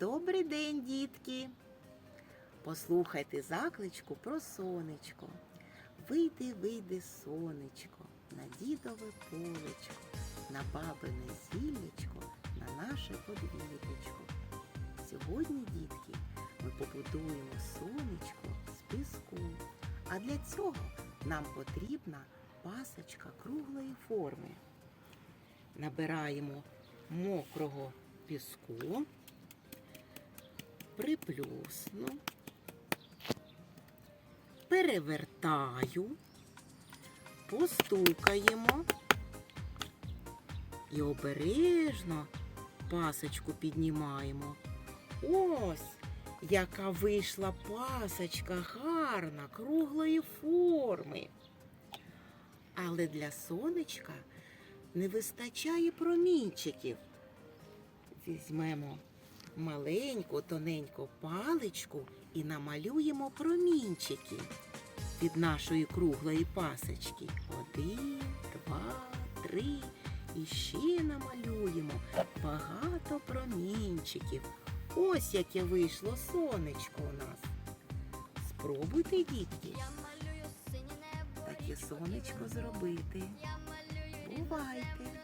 Добрий день, дітки! Послухайте закличку про сонечко. Вийди, вийди, сонечко, на дідове полечко, на бабине зіллячко, на наше подвір'ячко. Сьогодні, дітки, ми побудуємо сонечко з піску. А для цього нам потрібна пасочка круглої форми. Набираємо мокрого піску, приплюсну, перевертаю, постукаємо і обережно пасочку піднімаємо. Ось яка вийшла пасочка гарна, круглої форми. Але для сонечка не вистачає промінчиків. Візьмемо маленьку тоненьку паличку і намалюємо промінчики від нашої круглої пасочки. Один, два, три. І ще намалюємо багато промінчиків. Ось яке вийшло сонечко у нас. Спробуйте, дітки, таке сонечко зробити. Бувайте!